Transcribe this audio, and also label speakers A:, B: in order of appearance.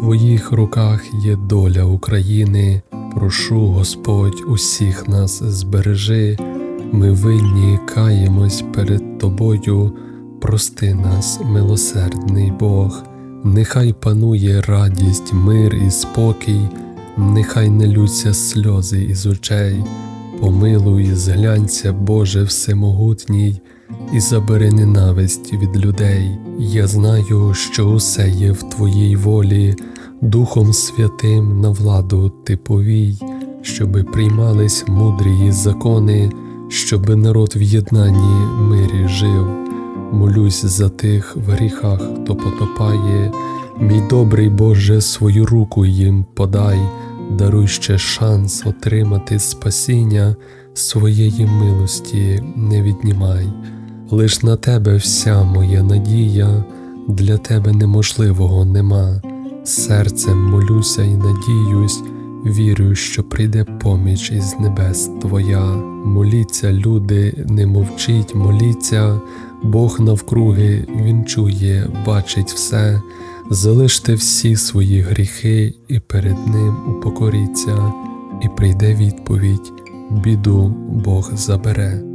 A: твоїх руках є доля України. Прошу, Господь, усіх нас збережи. Ми винні каємось перед Тобою. Прости нас, милосердний Бог. Нехай панує радість, мир і спокій, нехай не лються сльози із очей. Помилуй, зглянься, Боже Всемогутній, і забери ненависть від людей. Я знаю, що усе є в Твоїй волі, Духом Святим на владу Ти повій, щоби приймались мудрі закони, щоби народ в єднанні мирі жив. Молюсь за тих в гріхах, хто потопає, мій добрий Боже, свою руку їм подай, даруй ще шанс отримати спасіння, своєї милості не віднімай. Лиш на тебе вся моя надія, для тебе неможливого нема. Серцем молюся і надіюсь, вірю, що прийде поміч із небес Твоя. Моліться, люди, не мовчіть, моліться, Бог навкруги Він чує, бачить все. Залиште всі свої гріхи і перед Ним упокоріться, і прийде відповідь, біду Бог забере.